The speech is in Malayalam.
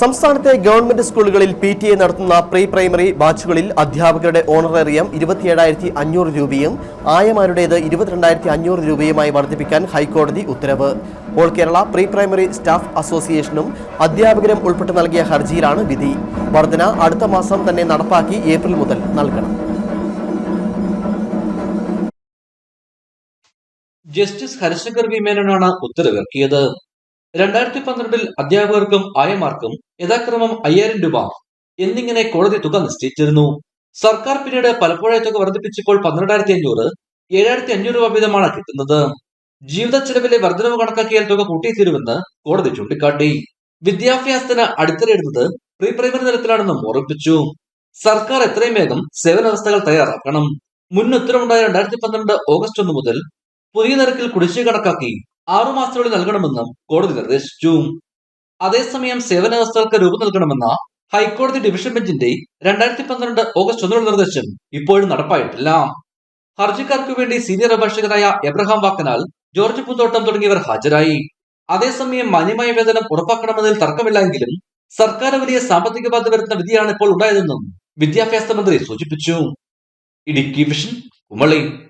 സംസ്ഥാനത്തെ ഗവൺമെന്റ് സ്കൂളുകളിൽ പി ടി എ നടത്തുന്ന പ്രീ പ്രൈമറി ബാച്ചുകളിൽ അധ്യാപകരുടെ ഓണറേറിയം ഇരുപത്തിയേഴായിരത്തി അഞ്ഞൂറ് രൂപയും ആയമാരുടേത് ഇരുപത്തിരണ്ടായിരത്തി അഞ്ഞൂറ് രൂപയുമായി വർദ്ധിപ്പിക്കാൻ ഹൈക്കോടതി ഉത്തരവ്. All Kerala pre primary staff അസോസിയേഷനും അധ്യാപകരും ഉൾപ്പെട്ട് നൽകിയ ഹർജിയിലാണ് വിധി. വർധന അടുത്ത മാസം തന്നെ നടപ്പാക്കി ഏപ്രിൽ മുതൽ നൽകണം. ജസ്റ്റിസ് ഹരിശങ്കർ വി മേനോനാണ് ഉത്തരവിറക്കിയത്. രണ്ടായിരത്തി പന്ത്രണ്ടിൽ അധ്യാപകർക്കും ആയമാർക്കും യഥാക്രമം അയ്യായിരം രൂപ എന്നിങ്ങനെ കോടതി തുക നിശ്ചയിച്ചിരുന്നു. സർക്കാർ പിന്നീട് പലപ്പോഴായി തുക വർദ്ധിപ്പിച്ചപ്പോൾ പന്ത്രണ്ടായിരത്തി അഞ്ഞൂറ് ഏഴായിരത്തി അഞ്ഞൂറ് രൂപ വീതമാണ് കിട്ടുന്നത്. ജീവിത ചെലവിലെ വർധനവ് കണക്കാക്കിയാൽ തുക കൂട്ടിത്തീരുമെന്ന് കോടതി ചൂണ്ടിക്കാട്ടി. വിദ്യാഭ്യാസത്തിന് അടിത്തറയിടുന്നത് പ്രീ പ്രൈമറി തലത്തിലാണെന്നും ഓർമ്മിപ്പിച്ചു. സർക്കാർ എത്രയും വേഗം സേവന വ്യവസ്ഥകൾ തയ്യാറാക്കണം. മുൻ ഉത്തരവുണ്ടായ രണ്ടായിരത്തി പന്ത്രണ്ട് ഓഗസ്റ്റ് ഒന്ന് മുതൽ പുതിയ നിരക്കിൽ കുടിശ്ശിക കണക്കാക്കി ആറു മാസത്തിനുള്ളിൽ നൽകണമെന്നും കോടതി നിർദ്ദേശിച്ചു. അതേസമയം സേവന വ്യവസ്ഥകൾക്ക് രൂപം നൽകണമെന്ന ഹൈക്കോടതി ഡിവിഷൻ ബെഞ്ചിന്റെ രണ്ടായിരത്തി പന്ത്രണ്ട് ഓഗസ്റ്റ് ഒന്നിനുള്ള നിർദ്ദേശം ഇപ്പോഴും നടപ്പായിട്ടില്ല. ഹർജിക്കാർക്ക് വേണ്ടി സീനിയർ അഭിഭാഷകനായ എബ്രഹാം വാക്കനാൽ ജോർജ് പൂന്തോട്ടം തുടങ്ങിയവർ ഹാജരായി. അതേസമയം മാന്യമായ വേതനം ഉറപ്പാക്കണമെന്നതിൽ തർക്കമില്ലെങ്കിലും സർക്കാർ വലിയ സാമ്പത്തിക ബാധ്യത വരുത്തുന്ന വിധിയാണ് ഇപ്പോൾ ഉണ്ടായതെന്നും വിദ്യാഭ്യാസ മന്ത്രി സൂചിപ്പിച്ചു. ഇടുക്കി വിഷൻ കുമളി.